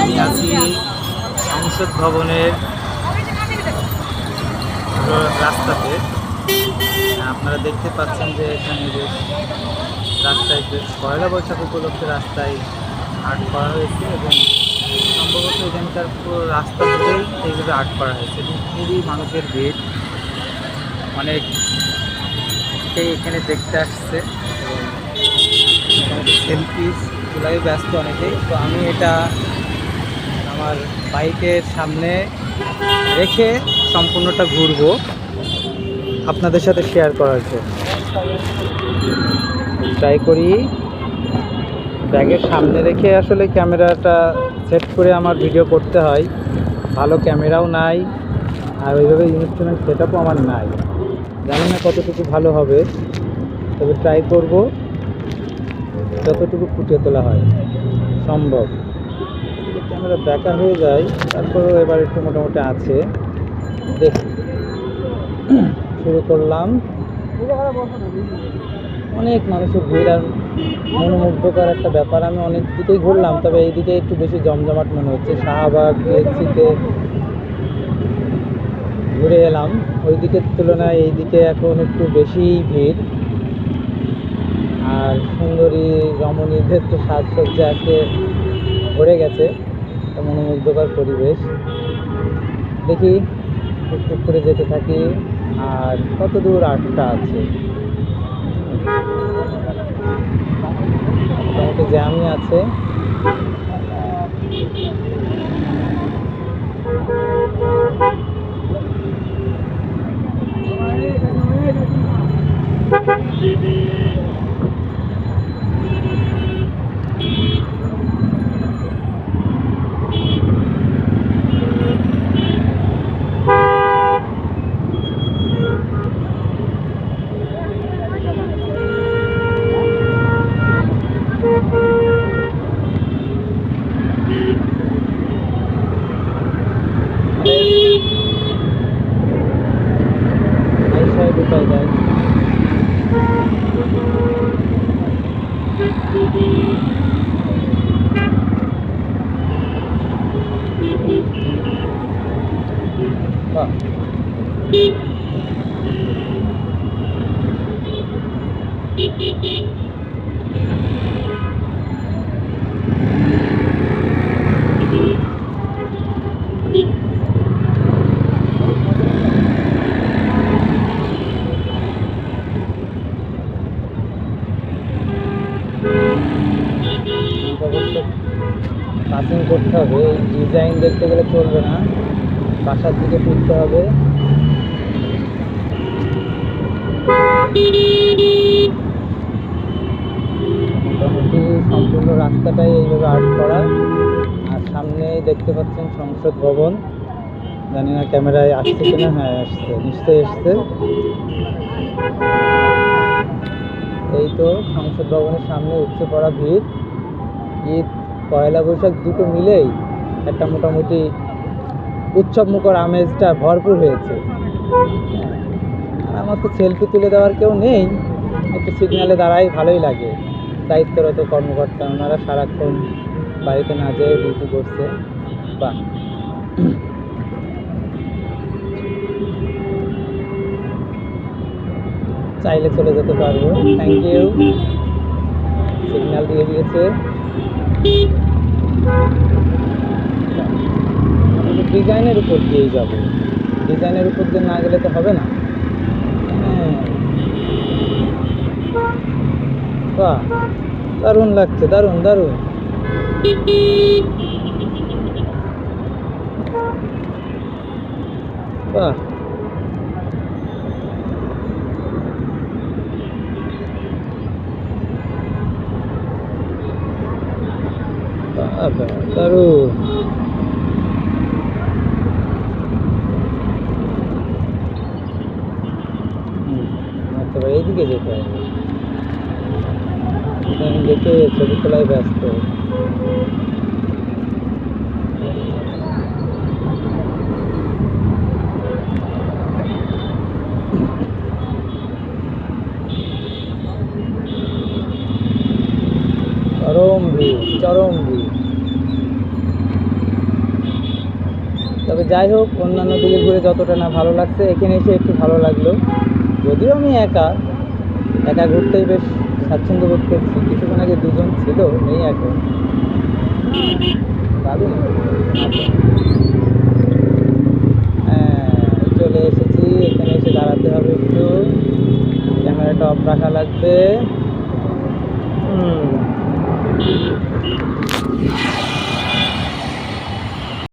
আমি আছি সংসদ ভবনের রাস্তাতে আপনারা দেখতে পাচ্ছেন যে এখানে বেশ রাস্তায় বেশ পয়লা বৈশাখ উপলক্ষে রাস্তায় আর্ট করা হয়েছে এবং সম্ভবত এখানকার পুরো রাস্তা ধরেই এইভাবে আর্ট করা হয়েছে এবং খুবই মানুষের ভিড় অনেক এখানে দেখতে আসছে এবং সেলফি তোলাই ব্যস্ত অনেকেই তো আমি এটা আমার বাইকের সামনে রেখে সম্পূর্ণটা ঘুরবো আপনাদের সাথে শেয়ার করার জন্য। ট্রাই করি। ব্যাগের সামনে রেখে আসলে ক্যামেরাটা সেট করে আমার ভিডিও করতে হয়। ভালো ক্যামেরাও নাই, আর ওইভাবে ইনস্ট্রুমেন্ট সেট আমার নাই। জানি না কতটুকু ভালো হবে, তবে ট্রাই করব। যতটুকু ফুটিয়ে তোলা হয়, সম্ভব। ক্যামেরা ব্যাকা হয়ে যায়, তারপরেও এবার একটু মোটামুটি আছে। দেখি শুরু করলাম। অনেক মানুষের ভিড় আর মনোমুগ্ধকর একটা ব্যাপার। আমি অনেক দিকেই ঘুরলাম, তবে এইদিকে একটু বেশি জমজমাট মনে হচ্ছে। শাহবাগ টিএসসিতে ঘুরে এলাম। ওই দিকের তুলনায় এই দিকে এখন একটু বেশি ভিড়। আর সুন্দরী রমণীদের তো সাজসজ্জা আজকে ভরে গেছে। একটা মনোমুগ্ধকর পরিবেশ। দেখি টুকটুক করে যেতে থাকি আর কত দূর আটটা আছে। মোটামুটি জ্যামই আছে। পাসিং করতে হবে ডিজাইন দেখতে গেলে চলবে না। বাসার দিকে ফিরতে হবে মোটামুটি সম্পূর্ণ রাস্তাটাই এইভাবে আর্ট করা। আর সামনেই দেখতে পাচ্ছেন সংসদ ভবন। জানি না ক্যামেরায় আসছে কিনা হ্যাঁ আসছে নিশ্চয়ই আসছে। এই তো সংসদ ভবনের সামনে উপচে পড়া ভিড়। ঈদ পয়লা বৈশাখ দুটো মিলেই একটা মোটামুটি উৎসবমুখর আমেজটা ভরপুর হয়েছে। হ্যাঁ, আর আমার তো সেলফি তুলে দেওয়ার কেউ নেই একটু সিগনালে দাঁড়াই ভালোই লাগে। দায়িত্বরত কর্মকর্তা, ওনারা সারাক্ষণ বাড়িতে না যেয়ে ডিউটি করছে। বা চাইলে চলে যেতে পারব। থ্যাংক ইউ সিগন্যাল দিয়ে দিয়েছে। ডিজাইনের উপর দিয়েই যাব। ডিজাইনের উপর দিয়ে না গেলে তো হবে না হ্যাঁ। বাহ দারুণ লাগছে দারুণ দারুণ বাহ বাবা দারুণ হুম, আচ্ছা ভাই এইদিকে যেতে হবে এখানে দেখে ছবি তোলায় ব্যস্ত। চরম চরম ভিড় যাই হোক, অন্যান্য দিকে ঘুরে যতটা না ভালো লাগছে, এখানে এসে একটু ভালো লাগল। যদিও আমি একা একা ঘুরতেই বেশ স্বাচ্ছন্দ্য বোধ করছি কিছুক্ষণ আগে দুজন ছিল নেই এখন দারুণ চলে এসেছি। এখানে এসে দাঁড়াতে হবে একটু। ক্যামেরাটা অফ রাখা লাগবে। হুম।